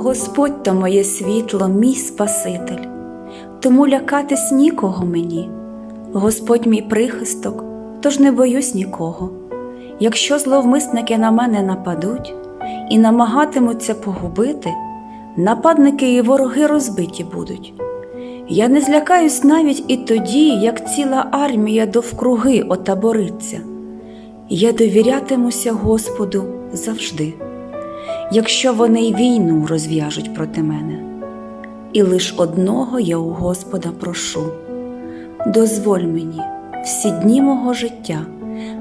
Господь то моє світло, мій Спаситель, тому лякатись нікого мені. Господь мій прихисток, тож не боюсь нікого. Якщо зловмисники на мене нападуть і намагатимуться погубити, нападники і вороги розбиті будуть. Я не злякаюсь навіть і тоді, як ціла армія довкруги отабориться. Я довірятимуся Господу завжди, якщо вони й війну розв'яжуть проти мене. І лиш одного я у Господа прошу дозволь мені всі дні мого життя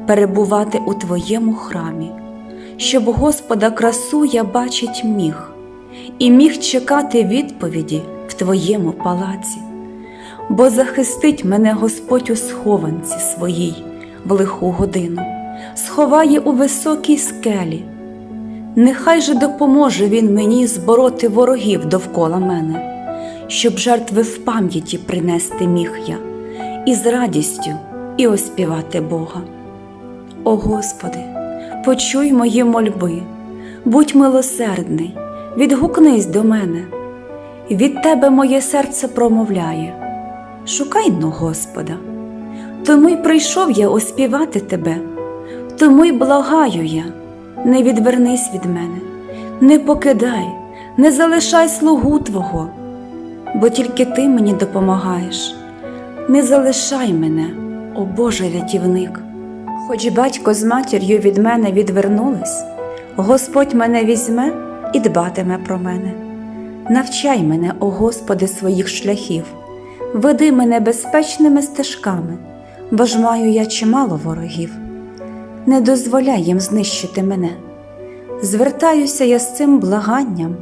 перебувати у Твоєму храмі, щоб Господа красу я бачить міг, і міг чекати відповіді в Твоєму палаці, бо захистить мене Господь у схованці своїй в лиху годину, сховає у високій скелі. Нехай же допоможе він мені збороти ворогів довкола мене, щоб жертви в пам'яті принести міг я, і з радістю і оспівати Бога. О Господи, почуй мої мольби, будь милосердний, відгукнись до мене, від Тебе моє серце промовляє. Шукай но Господа, тому й прийшов я оспівати Тебе, тому й благаю я, не відвернись від мене, не покидай, не залишай слугу Твого, бо тільки Ти мені допомагаєш. Не залишай мене, о Боже рятівник. Хоч батько з матір'ю від мене відвернулись, Господь мене візьме і дбатиме про мене. Навчай мене, о Господи, своїх шляхів, веди мене безпечними стежками, бо ж маю я чимало ворогів. Не дозволяй їм знищити мене. Звертаюся я з цим благанням,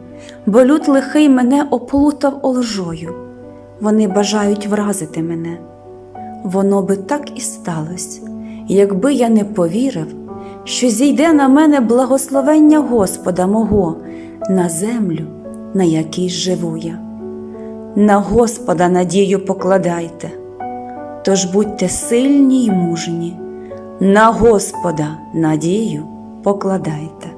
бо люд лихий мене оплутав олжою. Вони бажають вразити мене. Воно би так і сталося, якби я не повірив, що зійде на мене благословення Господа мого на землю, на якій живу я. На Господа надію покладайте, тож будьте сильні й мужні, на Господа надію покладайте.